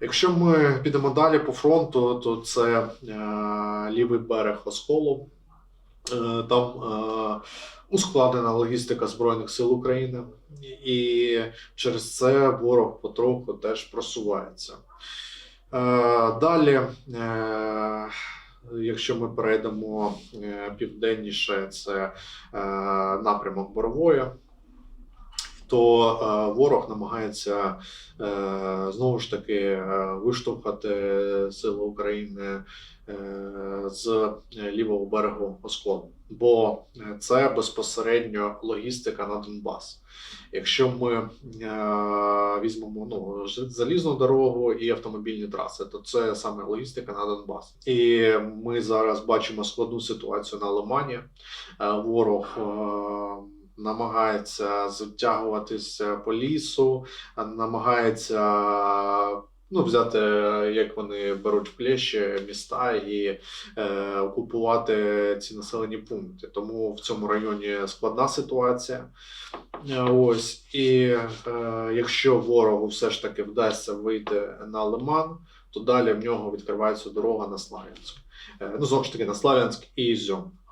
Якщо ми підемо далі по фронту, то це е, лівий берег Осколу. Е, там е, ускладнена логістика Збройних сил України, і через це ворог потроху теж просувається. Далі, якщо ми перейдемо південніше, це напрямок Борової, то е, ворог намагається е, знову ж таки е, виштовхати сили України з лівого берегу Осколу, бо це безпосередньо логістика на Донбас. Якщо ми візьмемо ну, залізну дорогу і автомобільні траси, то це саме логістика на Донбас. І ми зараз бачимо складну ситуацію на Лимані. Ворог намагається затягуватися по лісу, намагається ну, взяти, як вони беруть в міста і е, окупувати ці населені пункти. Тому в цьому районі складна ситуація. Е, Ось і е, якщо ворогу все ж таки вдасться вийти на Лиман, то далі в нього відкривається дорога на Славянськ. Е, ну знову ж таки на Славянськ і Ізюм.